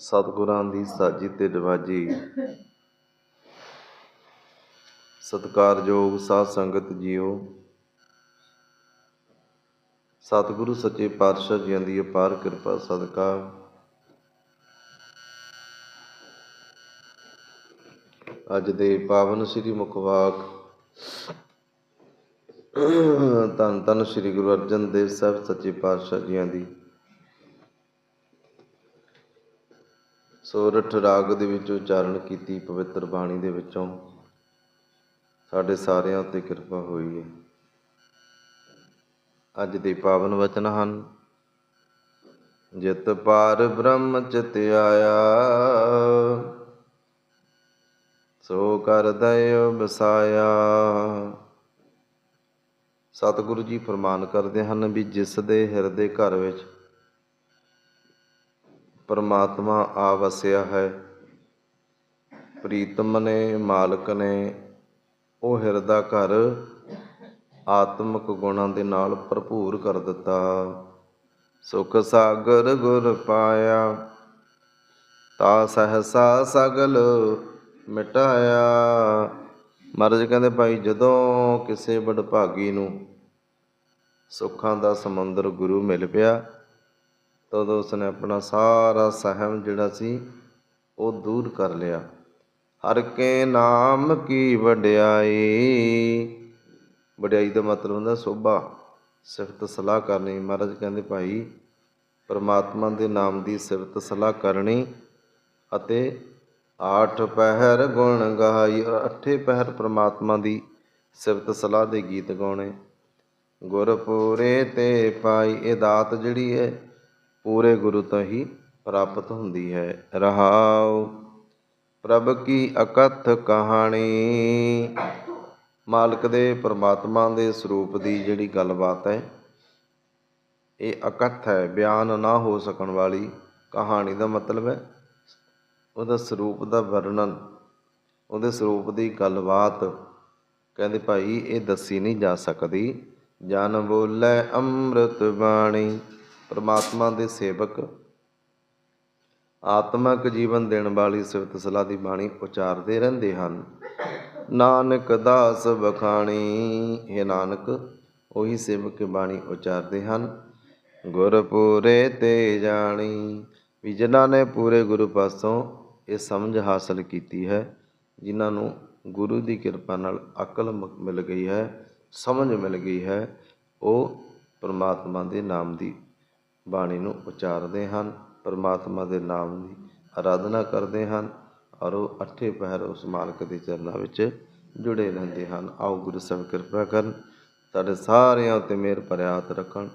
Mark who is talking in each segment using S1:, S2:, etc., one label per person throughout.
S1: ਸਤਿਗੁਰਾਂ ਦੀ ਸਾਜੀ ਤੇ ਨਵਾਜੀ। ਸਤਿਕਾਰਯੋਗ ਸਾਧ ਸੰਗਤ ਜੀਓ, ਸਤਿਗੁਰੂ ਸੱਚੇ ਪਾਤਸ਼ਾਹ ਜੀਆਂ ਦੀ ਅਪਾਰ ਕਿਰਪਾ, ਸਦਕਾ। ਅੱਜ ਦੇ ਪਾਵਨ ਸ੍ਰੀ ਮੁਖਵਾਕ ਧੰਨ ਧੰਨ ਸ੍ਰੀ ਗੁਰੂ ਅਰਜਨ ਦੇਵ ਸਾਹਿਬ ਸੱਚੇ ਪਾਤਸ਼ਾਹ ਜੀਆਂ ਦੀ। ਸੋਰਠ ਰਾਗ ਦੇ ਵਿੱਚ ਉਚਾਰਨ ਕੀਤੀ ਪਵਿੱਤਰ ਬਾਣੀ ਦੇ ਵਿੱਚੋਂ ਸਾਡੇ ਸਾਰਿਆਂ ਉੱਤੇ ਕਿਰਪਾ ਹੋਈ ਹੈ। ਅੱਜ ਦੇ ਪਾਵਨ ਵਚਨ ਹਨ, ਜਿਤ ਪਾਰ ਬ੍ਰਹਮ ਚਿਤ ਆਇਆ, ਸੋ ਕਰ ਦਇਓ ਬਸਾਇਆ। ਸਤਿਗੁਰੂ ਜੀ ਫਰਮਾਨ ਕਰਦੇ ਹਨ ਵੀ ਜਿਸ ਦੇ ਹਿਰਦੇ ਘਰ ਵਿੱਚ ਪਰਮਾਤਮਾ ਆ ਵਸਿਆ ਹੈ। ਪ੍ਰੀਤਮ ਨੇ, ਮਾਲਕ ਨੇ ਉਹ ਹਿਰਦਾ ਘਰ ਆਤਮਿਕ ਗੁਣਾਂ ਦੇ ਨਾਲ ਭਰਪੂਰ ਕਰ ਦਿੱਤਾ। ਸੁਖ ਸਾਗਰ ਗੁਰ ਪਾਇਆ, ਤਾ ਸਹਸਾ ਸਗਲ ਮਿਟਾਇਆ। ਮਹਾਰਾਜ ਕਹਿੰਦੇ, ਭਾਈ, ਜਦੋਂ ਕਿਸੇ ਵਡਭਾਗੀ ਨੂੰ ਸੁੱਖਾਂ ਦਾ ਸਮੁੰਦਰ ਗੁਰੂ ਮਿਲ ਪਿਆ ਤਦੋਂ ਉਸਨੇ ਆਪਣਾ ਸਾਰਾ ਸਹਿਮ ਜਿਹੜਾ ਸੀ, ਉਹ ਦੂਰ ਕਰ ਲਿਆ। ਹਰ ਕੇ ਨਾਮ ਕੀ ਵਡਿਆਈ? ਵਡਿਆਈ ਦਾ ਮਤਲਬ ਹੁੰਦਾ ਸੋਭਾ। ਸਿਫਤ ਸਲਾਹ ਕਰਨੀ। ਮਹਾਰਾਜ ਕਹਿੰਦੇ, ਭਾਈ, ਪਰਮਾਤਮਾ ਦੇ ਨਾਮ ਦੀ ਸਿਫਤ ਸਲਾਹ ਕਰਨੀ ਅਤੇ ਆਠ ਪਹਿਰ ਗੁਣ ਗਾਈ, ਅੱਠੇ ਪਹਿਰ ਪਰਮਾਤਮਾ ਦੀ ਸਿਫਤ ਸਲਾਹ ਦੇ ਗੀਤ ਗਾਉਣੇ। ਗੁਰਪੂਰੇ ਤੇ ਪਾਈ ਇਹ ਦਾਤ ਜਿਹੜੀ ਹੈ ਪੂਰੇ ਗੁਰੂ ਤੋਂ ਹੀ ਪ੍ਰਾਪਤ ਹੁੰਦੀ ਹੈ। ਰਹਾਉ, ਪ੍ਰਭ ਕੀ ਅਕਥ ਕਹਾਣੀ। ਮਾਲਕ ਦੇ ਪਰਮਾਤਮਾ ਦੇ ਸਰੂਪ ਦੀ ਜਿਹੜੀ ਗੱਲਬਾਤ ਹੈ, ਇਹ ਅਕਥ ਹੈ, ਬਿਆਨ ਨਾ ਹੋ ਸਕਣ ਵਾਲੀ ਕਹਾਣੀ ਦਾ ਮਤਲਬ ਹੈ। ਉਹਦਾ ਸਰੂਪ ਦਾ ਵਰਣਨ, ਉਹਦੇ ਸਰੂਪ ਦੀ ਗੱਲਬਾਤ ਕਹਿੰਦੇ ਭਾਈ ਇਹ ਦੱਸੀ ਨਹੀਂ ਜਾ ਸਕਦੀ। ਜਨ ਬੋਲੇ ਅੰਮ੍ਰਿਤ ਬਾਣੀ। ਪਰਮਾਤਮਾ ਦੇ ਸੇਵਕ, ਆਤਮਿਕ ਜੀਵਨ ਦੇਣ ਵਾਲੀ ਸਿਫਤ ਸਲਾਹ ਦੀ ਬਾਣੀ ਉਚਾਰਦੇ ਰਹਿੰਦੇ ਹਨ। ਨਾਨਕ ਦਾਸ ਬਖਾਣੀ ਇਹ ਨਾਨਕ, ਉਹੀ ਸੇਵਕ ਬਾਣੀ ਉਚਾਰਦੇ ਹਨ। ਗੁਰਪੂਰੇ ਤੇ ਜਾਣੀ, ਵੀ ਜਿਨ੍ਹਾਂ ਨੇ ਪੂਰੇ ਗੁਰੂ ਪਾਸੋਂ ਇਹ ਸਮਝ ਹਾਸਲ ਕੀਤੀ ਹੈ, ਜਿਨ੍ਹਾਂ ਨੂੰ ਗੁਰੂ ਦੀ ਕਿਰਪਾ ਨਾਲ ਅਕਲ ਮਿਲ ਗਈ ਹੈ, ਸਮਝ ਮਿਲ ਗਈ ਹੈ, ਉਹ ਪਰਮਾਤਮਾ ਦੇ ਨਾਮ ਦੀ ਬਾਣੀ ਨੂੰ ਉਚਾਰਦੇ ਹਨ, ਪਰਮਾਤਮਾ ਦੇ ਨਾਮ ਦੀ ਆਰਾਧਨਾ ਕਰਦੇ ਹਨ ਔਰ ਉਹ ਅੱਠੇ ਪਹਿਰ ਉਸ ਮਾਲਕ ਦੇ ਚਰਨਾਂ ਵਿੱਚ ਜੁੜੇ ਰਹਿੰਦੇ ਹਨ। ਆਓ ਗੁਰੂ ਸਾਹਿਬ ਕਿਰਪਾ ਕਰਨ, ਸਾਡੇ ਸਾਰਿਆਂ ਉੱਤੇ ਮਿਹਰ ਭਰਿਆ ਹੱਥ ਰੱਖਣ,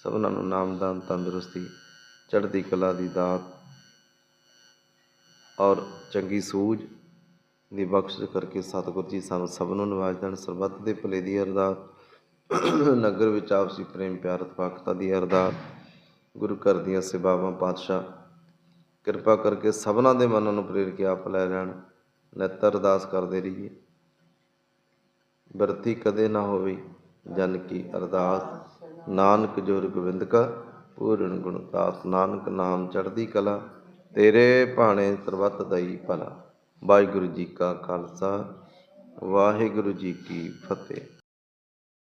S1: ਸਭਨਾਂ ਨੂੰ ਨਾਮਦਾਨ ਤੰਦਰੁਸਤੀ, ਚੜ੍ਹਦੀ ਕਲਾ ਦੀ ਦਾਤ ਔਰ ਚੰਗੀ ਸੂਝ ਦੀ ਬਖਸ਼ਿਸ਼ ਕਰਕੇ ਸਤਿਗੁਰ ਜੀ ਸਾਨੂੰ ਸਭ ਨੂੰ ਨਿਵਾਜ ਦੇਣ, ਸਰਬੱਤ ਦੇ ਭਲੇ ਦੀ ਅਰਦਾਸ, ਨਗਰ ਵਿੱਚ ਆਪਸੀ ਪ੍ਰੇਮ, ਪਿਆਰ ਤਪਾਕਤਾ ਦੀ ਅਰਦਾਸ ਗੁਰੂ ਘਰ ਦੀਆਂ ਸੇਵਾਵਾਂ, ਪਾਤਸ਼ਾਹ। ਕਿਰਪਾ ਕਰਕੇ ਸਭਨਾਂ ਦੇ ਮਨਾਂ ਨੂੰ ਪ੍ਰੇਰ ਕੇ ਆਪ ਲੈ ਲੈਣ ਨਿੱਤ ਅਰਦਾਸ ਕਰਦੇ ਰਹੀਏ। ਵਰਤੀ ਕਦੇ ਨਾ ਹੋਵੇ ਜਨ ਕੀ ਅਰਦਾਸ। ਨਾਨਕ ਜੋਰ ਗੋਬਿੰਦ ਕਾ, ਪੂਰਨ ਗੁਣਦਾਸ ਨਾਨਕ ਨਾਮ ਚੜ੍ਹਦੀ ਕਲਾ, ਤੇਰੇ ਭਾਣੇ ਸਰਬੱਤ ਦਈ ਭਲਾ। ਵਾਹਿਗੁਰੂ ਜੀ ਕਾ ਖਾਲਸਾ, ਵਾਹਿਗੁਰੂ ਜੀ ਕੀ ਫਤਿਹ।